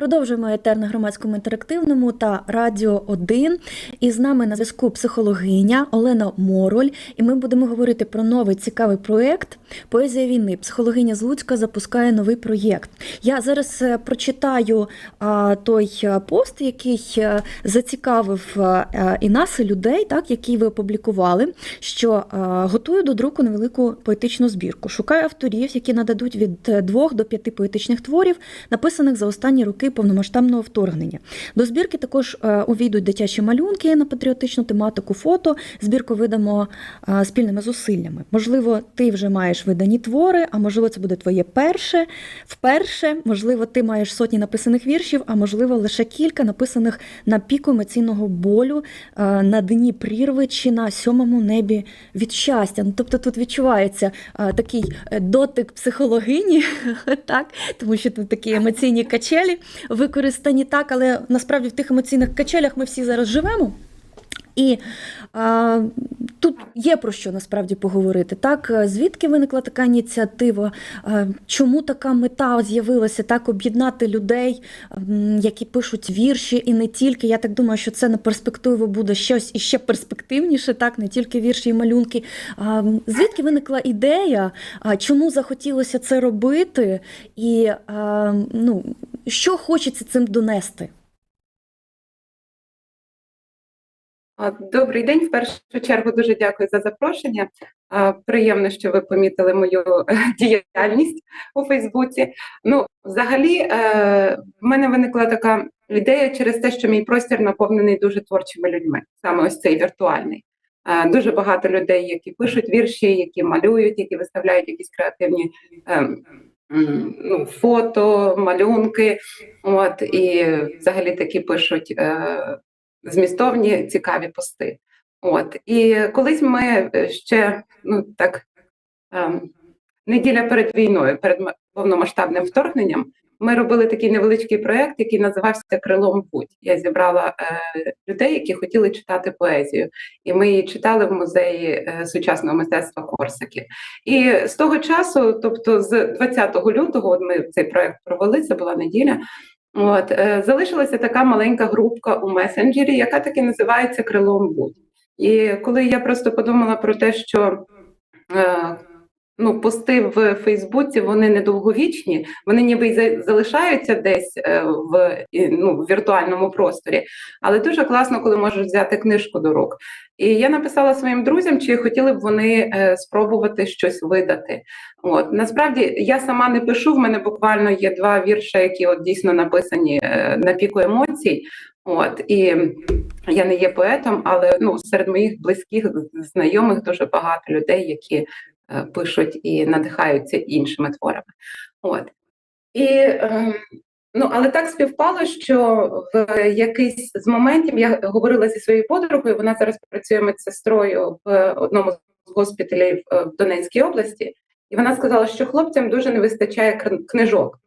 Продовжуємо етер на громадському інтерактивному та Радіо 1. І з нами на зв'язку психологиня Олена Мороль. І ми будемо говорити про новий цікавий проєкт Поезія війни. Психологиня з Луцька запускає новий проєкт. Я зараз е, прочитаю а, той е, пост, який е, зацікавив е, і нас, і людей, так, який ви опублікували, що е, готую до друку невелику поетичну збірку. Шукаю авторів, які нададуть від двох до п'яти поетичних творів, написаних за останні роки повномасштабного вторгнення. До збірки також е, увійдуть дитячі малюнки на патріотичну тематику, фото. Збірку видамо е, спільними зусиллями. Можливо, ти вже маєш видані твори, а можливо, це буде твоє перше. Вперше, можливо, ти маєш сотні написаних віршів, а можливо, лише кілька написаних на піку емоційного болю, е, на дні прірви чи на сьомому небі від щастя. Ну, тобто тут відчувається такий дотик психологині, так, тому що тут такі емоційні качелі використані так, але насправді в тих емоційних качелях ми всі зараз живемо. І а, тут є про що насправді поговорити. Так, звідки виникла така ініціатива? Е, Чому така мета з'явилася? Так, об'єднати людей, які пишуть вірші, і не тільки. Я так думаю, що це на перспективу буде щось іще перспективніше, так, не тільки вірші і малюнки. А, Звідки виникла ідея? А, Чому захотілося це робити? І а, ну, що хочеться цим донести? Добрий день. В першу чергу дуже дякую за запрошення. Приємно, що ви помітили мою е, діяльність у Фейсбуці. Ну, взагалі, е, в мене виникла така ідея через те, що мій простір наповнений дуже творчими людьми, саме ось цей віртуальний. Дуже багато людей, які пишуть вірші, які малюють, які виставляють якісь креативні ем, ну, фото, малюнки. От і взагалі такі пишуть. е, змістовні цікаві пости. От і колись ми е, ще ну так Е, неділя перед війною, перед повномасштабним вторгненням, ми робили такий невеличкий проєкт, який називався Крилом Будь. Я зібрала е, людей, які хотіли читати поезію, і ми її читали в музеї е, сучасного мистецтва Корсаків. І з того часу, тобто з 20 лютого, от ми цей проєкт провели, це була неділя. От е, залишилася така маленька групка у месенджері, яка таки називається Крилом Будь. І коли я просто подумала про те, що ну, пости в Фейсбуці вони недовговічні, вони ніби й за- залишаються десь е, в ну, в віртуальному просторі, але дуже класно, коли можеш взяти книжку до рук. І я написала своїм друзям, чи хотіли б вони е, спробувати щось видати. От насправді я сама не пишу. В мене буквально є два вірші, які от дійсно написані е, на піку емоцій. От і я не є поетом, але ну серед моїх близьких знайомих дуже багато людей, які пишуть і надихаються іншими творами. От і е, ну, але так співпало, що в якийсь з моментів я говорила зі своєю подругою. Вона зараз працює медсестрою в одному з госпіталів е, в Донецькій області. І вона сказала, що хлопцям дуже не вистачає книжок.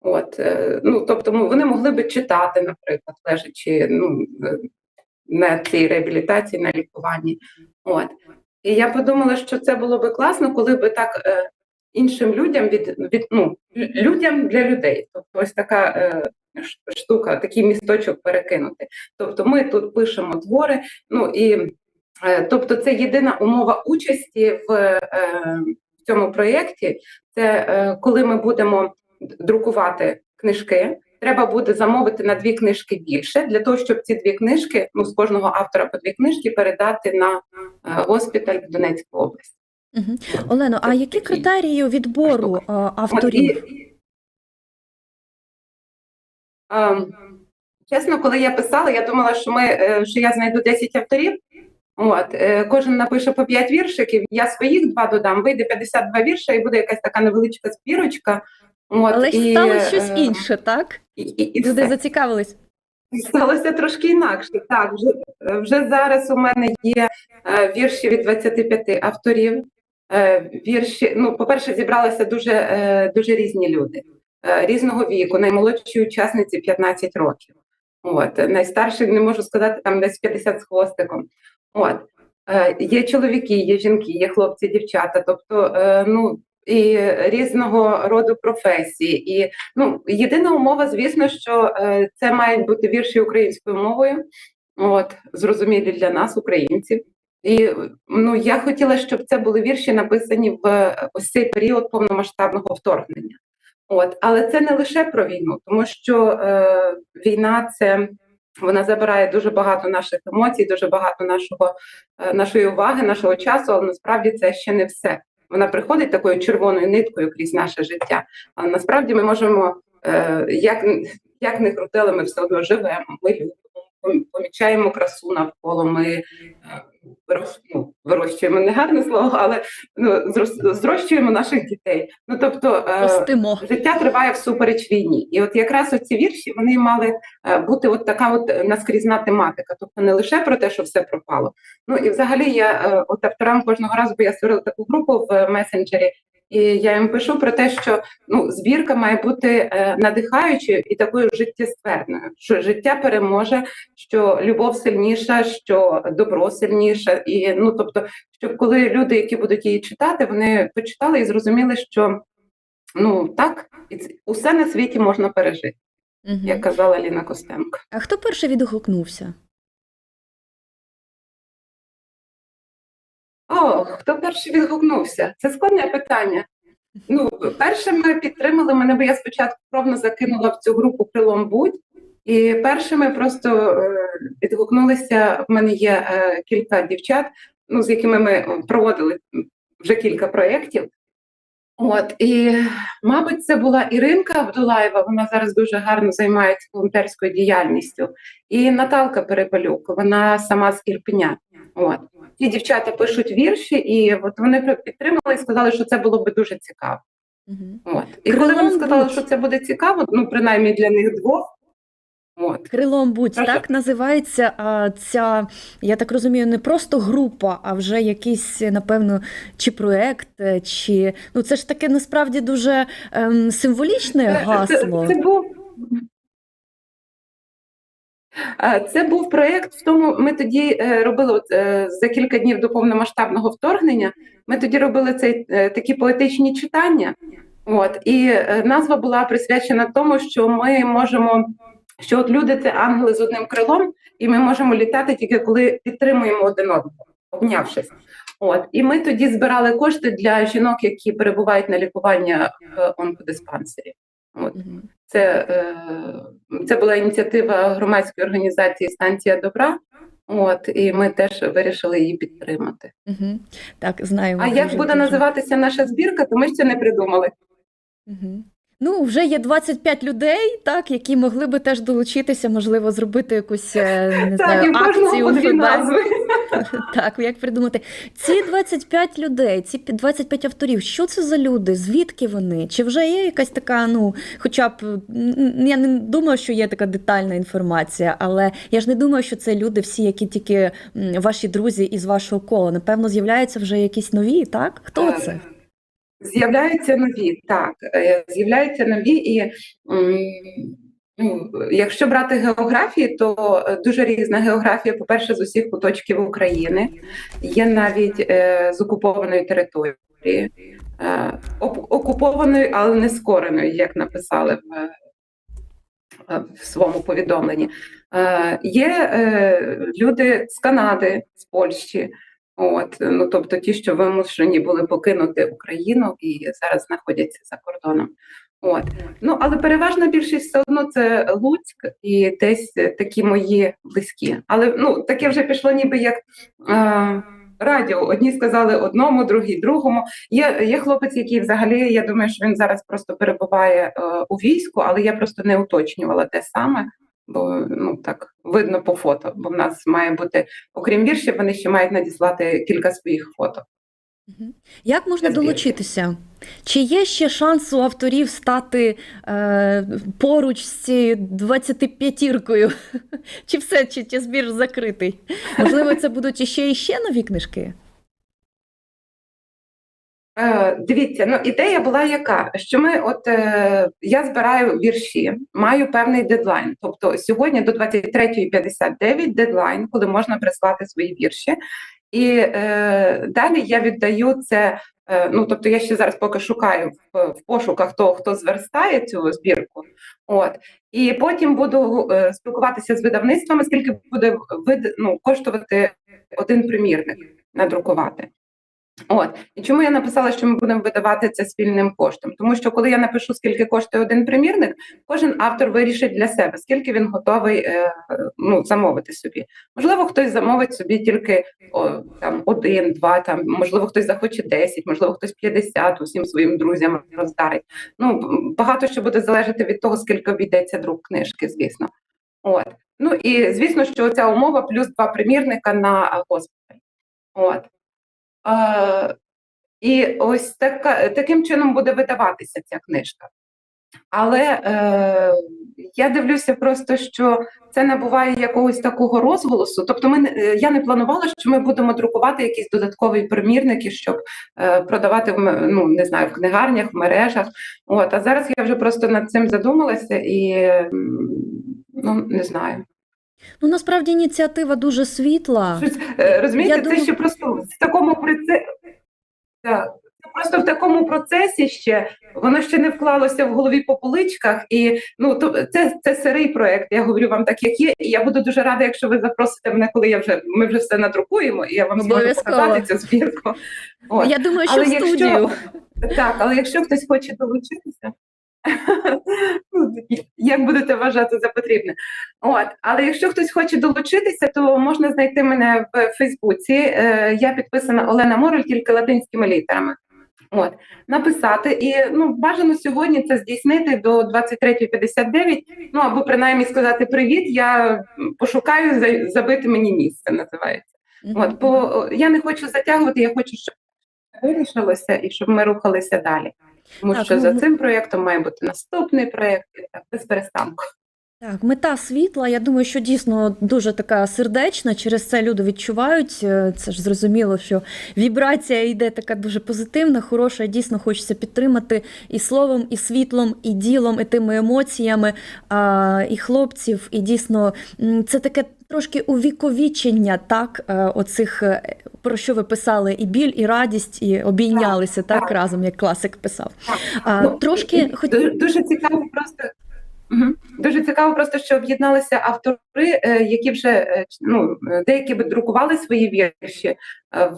От, е, ну, тобто ну, вони могли би читати, наприклад, лежачи ну, е, на цій реабілітації, на лікуванні. От. І я подумала, що це було би класно, коли би так е, іншим людям від, від ну, людям для людей. Тобто ось така е, штука, такий місточок перекинути. Тобто ми тут пишемо твори, ну і е, тобто це єдина умова участі в, е, в цьому проєкті. Це е, коли ми будемо друкувати книжки. Треба буде замовити на дві книжки більше для того, щоб ці дві книжки, ну з кожного автора по дві книжки, передати на е, госпіталь в Донецьку область. Угу. Олено, а які критерії відбору а, авторів? і, ем, чесно, коли я писала, я думала, що ми е, що я знайду 10 авторів. От е, кожен напише по 5 віршиків. Я своїх два додам. Вийде 52 вірша, і буде якась така невеличка збірочка. От Але і, стало щось е, інше, так? І, і, і Люди зацікавились. Сталося трошки інакше. Так, вже, вже зараз у мене є е, вірші від 25 авторів. Е, вірші, ну, по-перше, зібралися дуже, е, дуже різні люди е, різного віку, наймолодшій учасниці 15 років. От, найстарший, не можу сказати, там десь 50 з хвостиком. От. Е, є чоловіки, є жінки, є хлопці, дівчата. Тобто, е, ну, і різного роду професії. І ну, єдина умова, звісно, що е, це мають бути вірші українською мовою, от, зрозумілі для нас, українців. І ну, я хотіла, щоб це були вірші, написані в ось цей період повномасштабного вторгнення. От, але це не лише про війну, тому що е, війна це вона забирає дуже багато наших емоцій, дуже багато нашого, е, нашої уваги, нашого часу, але насправді це ще не все. Вона приходить такою червоною ниткою крізь наше життя. Але насправді ми можемо, е, як, як не крутили, ми все одно живемо, ми любимо, помічаємо красу навколо. Ми е, ну, вирощуємо не гарне слово, але ну, зрощуємо наших дітей. Ну тобто е, життя триває всупереч війні. І от якраз оці вірші вони мали е, бути от така от наскрізна тематика, тобто не лише про те, що все пропало. Ну і взагалі я от авторам кожного разу, бо я створила таку групу в месенджері. І я їм пишу про те, що ну збірка має бути е, надихаючою і такою життєстверною, що життя переможе, що любов сильніша, що добро сильніше, і ну тобто, щоб коли люди, які будуть її читати, вони почитали і зрозуміли, що ну так, і усе на світі можна пережити, Мгм. як казала Ліна Костенко. А хто перший відгукнувся? Хто перший відгукнувся? Це складне питання. Ну, першими підтримали мене, бо я спочатку кровно закинула в цю групу крилом будь, і першими просто е, відгукнулися. В мене є е, кілька дівчат, ну, з якими ми проводили вже кілька проєктів. От і, мабуть, це була Іринка Абдулаєва. Вона зараз дуже гарно займається волонтерською діяльністю. І Наталка Перепалюк, вона сама з Ірпеня. От ці дівчата пишуть вірші, і от вони підтримали і сказали, що це було би дуже цікаво. От і коли вони сказали, що це буде цікаво, ну принаймні для них двох. От Крилом будь Хорошо. так називається а, ця, я так розумію, не просто група, а вже якийсь, напевно, чи проект, е, чи ну це ж таке насправді дуже ем, символічне Це- гасло. Це, це був це був проєкт. В тому ми тоді е, робили от, е, за кілька днів до повномасштабного вторгнення. Ми тоді робили цей е, такі поетичні читання. От і е, назва була присвячена тому, що ми можемо, що от люди це ангели з одним крилом, і ми можемо літати тільки коли підтримуємо один одного, обнявшись. От і ми тоді збирали кошти для жінок, які перебувають на лікуванні в онкодиспансері. От це, е, це була ініціатива громадської організації Станція добра. От і ми теж вирішили її підтримати. Мгм. Так, знаємо. А як буде називатися наша збірка, то ми ще не придумали. Мгм. Ну, вже є 25 людей, так, які могли би теж долучитися, можливо, зробити якусь е, не знаю, кожного акцію. Так, як придумати? Ці 25 людей, ці пі- 25 авторів, що це за люди? Звідки вони? Чи вже є якась така, ну, хоча б я не думаю, що є така детальна інформація, але я ж не думаю, що це люди всі, які тільки ваші друзі із вашого кола. Напевно, з'являються вже якісь нові, так? Хто це? З'являються нові, так, е, з'являються нові, і ну, якщо брати географії, то е, дуже різна географія, по-перше, з усіх куточків України. Є навіть е, з окупованої території, е, окупованої, але не скореної, як написали в, е, в своєму повідомленні. Є е, люди з Канади, з Польщі. От, ну тобто ті, що вимушені були покинути Україну і зараз знаходяться за кордоном. От ну але переважна більшість все одно це Луцьк і десь е, такі мої близькі. Але ну таке вже пішло, ніби як е, радіо. Одні сказали одному, другі другому. Є, є хлопець, який взагалі я думаю, що він зараз просто перебуває е, у війську, але я просто не уточнювала те саме. Бо ну так видно по фото, бо в нас має бути, окрім віршів, вони ще мають надіслати кілька своїх фото. Як можна долучитися? Чи є ще шанс у авторів стати е, поруч з цією 25-іркою? Чи все, чи, чи збір закритий? Можливо, це будуть іще і ще нові книжки? Е, дивіться, ну ідея була яка? Що ми, от е, я збираю вірші, маю певний дедлайн. Тобто сьогодні до 23.59 дедлайн, коли можна прислати свої вірші. І е, далі я віддаю це Е, Ну, тобто я ще зараз поки шукаю в, в пошуках того, хто зверстає цю збірку. От і потім буду е, спілкуватися з видавництвами, скільки буде вид, ну, коштувати один примірник надрукувати. От і чому я написала, що ми будемо видавати це спільним коштом? Тому що коли я напишу, скільки коштує один примірник, кожен автор вирішить для себе, скільки він готовий е, ну, замовити собі. Можливо, хтось замовить собі тільки о, там один, два, там можливо, хтось захоче 10, можливо, хтось 50 усім своїм друзям роздарить. Ну багато що буде залежати від того, скільки обійдеться друк книжки, звісно. От ну і звісно, що ця умова плюс два примірника на госпіталь. От. Е, і ось така, таким чином буде видаватися ця книжка. Але е, я дивлюся просто, що це набуває якогось такого розголосу. Тобто, ми е, я не планувала, що ми будемо друкувати якісь додаткові примірники, щоб е, продавати в ну, не знаю, в книгарнях, в мережах. От, а зараз я вже просто над цим задумалася і ну не знаю. Ну насправді ініціатива дуже світла. Щось, е, розумієте, Я це думаю- ще просто в такому процесі. Так. Просто в такому процесі ще воно ще не вклалося в голові по поличках, і ну то це, це сирий проект. Я говорю вам так, як є. І я буду дуже рада, якщо ви запросите мене, коли я вже ми вже все надрукуємо, і я вам зможу показати цю збірку. От. Я думаю, що Але в якщо- студію. Так, але якщо хтось хоче долучитися, ну, як будете вважати за потрібне. От, але якщо хтось хоче долучитися, то можна знайти мене в Фейсбуці. Е, я підписана Олена Мороль тільки латинськими літерами. От, написати і ну бажано сьогодні це здійснити до 23.59, ну або принаймні сказати привіт. Я пошукаю за- забити мені місце. Називається. От, бо я не хочу затягувати, я хочу, щоб вирішилося і щоб ми рухалися далі. Тому Так, що ну, за цим проєктом має бути наступний проєкт, без перестанку. Так, мета світла, я думаю, що дійсно дуже така сердечна. Через це люди відчувають. е, Це ж зрозуміло, що вібрація йде така дуже позитивна, хороша. Дійсно хочеться підтримати і словом, і світлом, і ділом, і тими емоціями і хлопців. І дійсно це таке трошки увіковічення, так, е, оцих. е, Про що ви писали, і біль, і радість, і обійнялися так, так. разом, як класик писав. Так. А, Ну, трошки хоч... дуже, дуже цікаво просто. Дуже цікаво, просто що об'єдналися автори, е, які вже е, ну е, деякі друкували свої вірші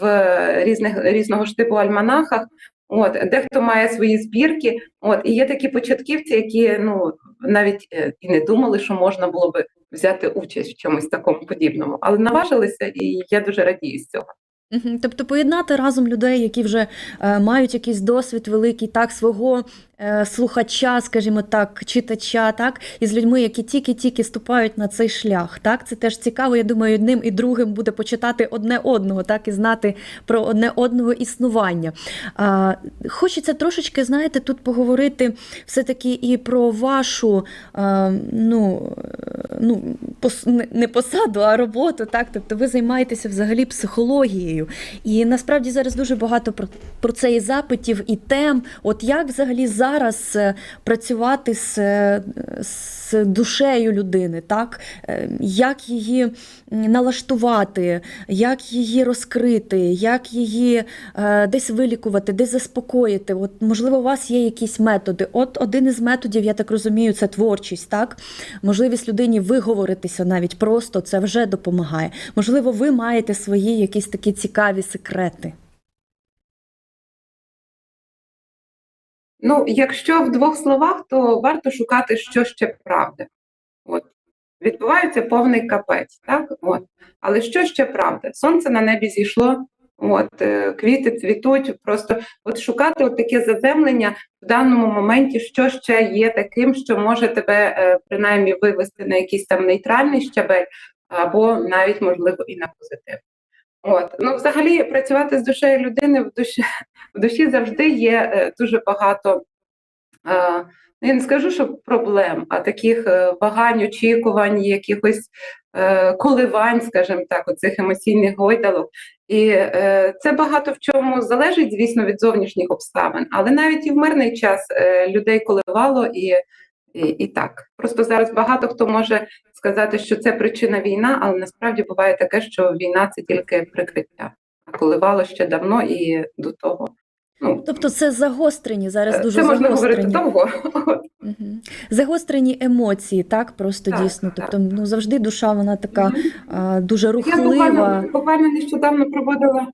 в різних різного ж типу альманахах. От дехто має свої збірки. От і є такі початківці, які ну навіть і не думали, що можна було би взяти участь в чомусь такому подібному, але наважилися, і я дуже радію з цього. Тобто поєднати разом людей, які вже мають якийсь досвід великий, так, свого слухача, скажімо так, читача, так, і з людьми, які тільки-тільки ступають на цей шлях. Так, це теж цікаво. Я думаю, одним і другим буде почитати одне одного, так, і знати про одне одного існування. А, хочеться трошечки, знаєте, тут поговорити все-таки і про вашу, е, ну, е, ну, пос, не- посаду, а роботу. Так? Тобто ви займаєтеся взагалі психологією. І насправді зараз дуже багато про, про це і запитів, і тем. От як взагалі зараз е, працювати з, е, з душею людини, так? Е, як її налаштувати, як її розкрити, як її десь вилікувати, десь заспокоїти. От, можливо, у вас є якісь методи. От один із методів, я так розумію, це творчість, так? Можливість людині виговоритися навіть просто це вже допомагає. Можливо, ви маєте свої якісь такі цікаві секрети. Ну, якщо в двох словах, то варто шукати, що ще правда. От. Відбувається повний капець, так? От. Але що ще правда? Сонце на небі зійшло, от, е, квіти цвітуть, просто от шукати от таке заземлення в даному моменті, що ще є таким, що може тебе е, принаймні вивести на якийсь там нейтральний щабель, або навіть, можливо, і на позитив. От. Ну, взагалі, працювати з душею людини в душі, в душі завжди є е, дуже багато. Е, ну, я не скажу, що проблем, а таких е, вагань, очікувань, якихось е, коливань, скажімо так, оцих емоційних гойдалок. І е, це багато в чому залежить, звісно, від зовнішніх обставин, але навіть і в мирний час е, людей коливало і, і, і так. Просто зараз багато хто може сказати, що це причина війна, але насправді буває таке, що війна це тільки прикриття, а коливало ще давно і до того Ну, Тобто це загострені зараз дуже це можна говорити довго. Мгм. Загострені емоції, так просто Так, дійсно. так. Тобто, ну завжди душа вона така Мгм. а, дуже Я буквально, буквально нещодавно проводила.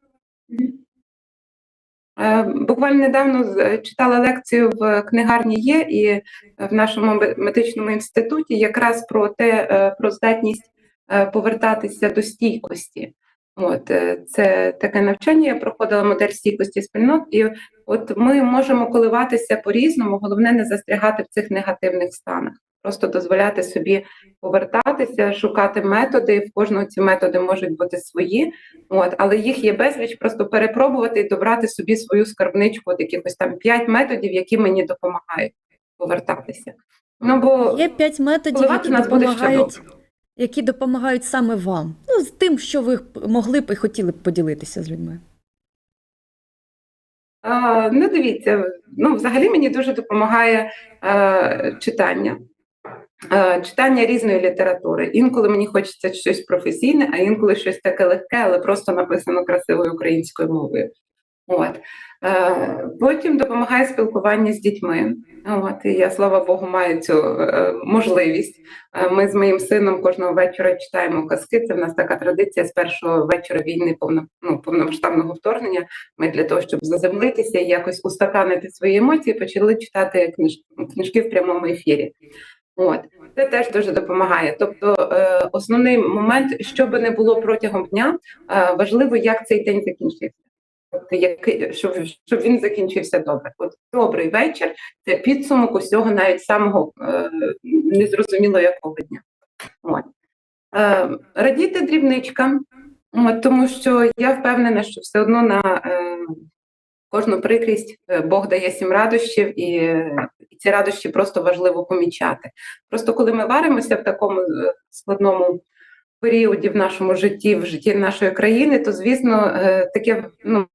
Е, Буквально недавно читала лекцію в книгарні є і в нашому медичному інституті якраз про те, е, про здатність е, повертатися до стійкості. От е, це таке навчання. Я проходила модель стійкості спільнот, і от ми можемо коливатися по-різному. Головне не застрягати в цих негативних станах, просто дозволяти собі повертатися, шукати методи. В кожного ці методи можуть бути свої, от але їх є безліч. Просто перепробувати і добрати собі свою скарбничку, от якихось там п'ять методів, які мені допомагають повертатися. Ну бо Є п'ять методів, які нас буде ще допомагають. Які допомагають саме вам. Ну, з тим, що ви могли б і хотіли б поділитися з людьми. А, ну, дивіться, ну, взагалі мені дуже допомагає е, читання. Е, читання різної літератури. Інколи мені хочеться щось професійне, а інколи щось таке легке, але просто написано красивою українською мовою. От. Е, потім допомагає спілкування з дітьми. От, і я, слава Богу, маю цю е, можливість. Е, Ми з моїм сином кожного вечора читаємо казки. Це в нас така традиція з першого вечора війни повно, ну, повномасштабного вторгнення. Ми для того, щоб заземлитися і якось устаканити свої емоції, почали читати книж... книжки в прямому ефірі. От це теж дуже допомагає. Тобто, основний момент, що би не було протягом дня, важливо, як цей день закінчився. Який щоб, щоб він закінчився добре. От добрий вечір це підсумок усього, навіть самого е, незрозуміло якого дня. От. Е, радіти дрібничкам, от, тому що я впевнена, що все одно на е, кожну прикрість е, Бог дає сім радощів, і, е, і ці радощі просто важливо помічати. Просто коли ми варимося в такому е, складному періоді в нашому житті, в житті нашої країни, то звісно, таке ну.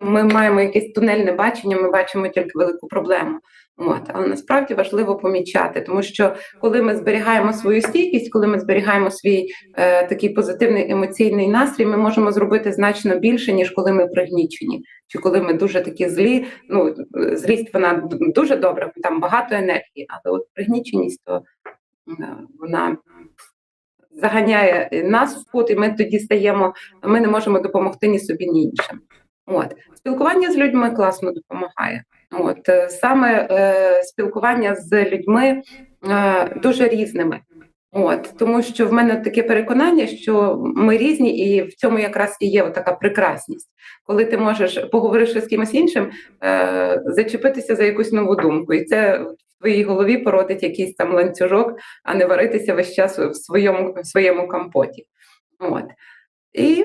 Ми маємо якесь тунельне бачення, ми бачимо тільки велику проблему. От, але насправді важливо помічати, тому що коли ми зберігаємо свою стійкість, коли ми зберігаємо свій е, такий позитивний емоційний настрій, ми можемо зробити значно більше, ніж коли ми пригнічені, чи коли ми дуже такі злі. Ну злість вона дуже добра, там багато енергії, але от пригніченість, то е, вона заганяє нас в кут, і ми тоді стаємо, ми не можемо допомогти ні собі, ні іншим. От спілкування з людьми класно допомагає. От е, саме е, спілкування з людьми е, дуже різними. От тому, що в мене таке переконання, що ми різні, і в цьому якраз і є така прекрасність, коли ти можеш, поговоривши з кимось іншим, е, зачепитися за якусь нову думку, і це в твоїй голові породить якийсь там ланцюжок, а не варитися весь час в своєму в своєму компоті. От і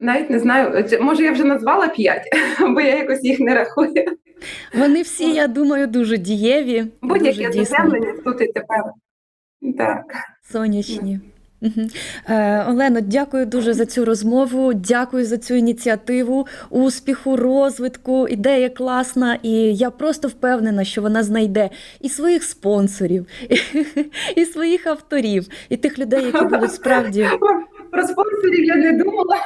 навіть не знаю, може я вже назвала п'ять, бо я якось їх не рахую. Вони всі, я думаю, дуже дієві, Будь-яке дійсно заземлення тут і тепер. Так. сонячні. Е, Олено, дякую дуже за цю розмову. Дякую за цю ініціативу, успіху, розвитку. Ідея класна, і я просто впевнена, що вона знайде і своїх спонсорів, і, своїх авторів, і тих людей, які будуть справді. Про спонсорів я не думала.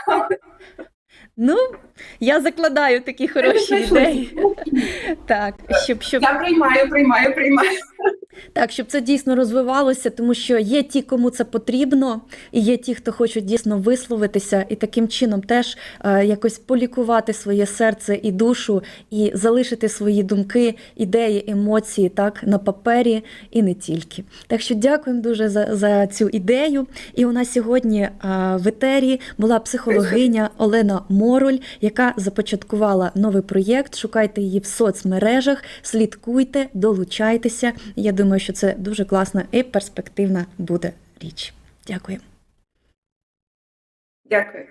Ну, я закладаю такі хороші ідеї. Так, щоб, щоб Я приймаю, приймаю, приймаю. Так, щоб це дійсно розвивалося, тому що є ті, кому це потрібно, і є ті, хто хочуть дійсно висловитися, і таким чином теж е, якось полікувати своє серце і душу, і залишити свої думки, ідеї, емоції так на папері і не тільки. Так що дякуємо дуже за, за цю ідею. І у нас сьогодні е, в етері була психологиня Олена Мороль, яка започаткувала новий проєкт. Шукайте її в соцмережах, слідкуйте, долучайтеся. Я думаю, що це дуже класна і перспективна буде річ. Дякую. Дякую.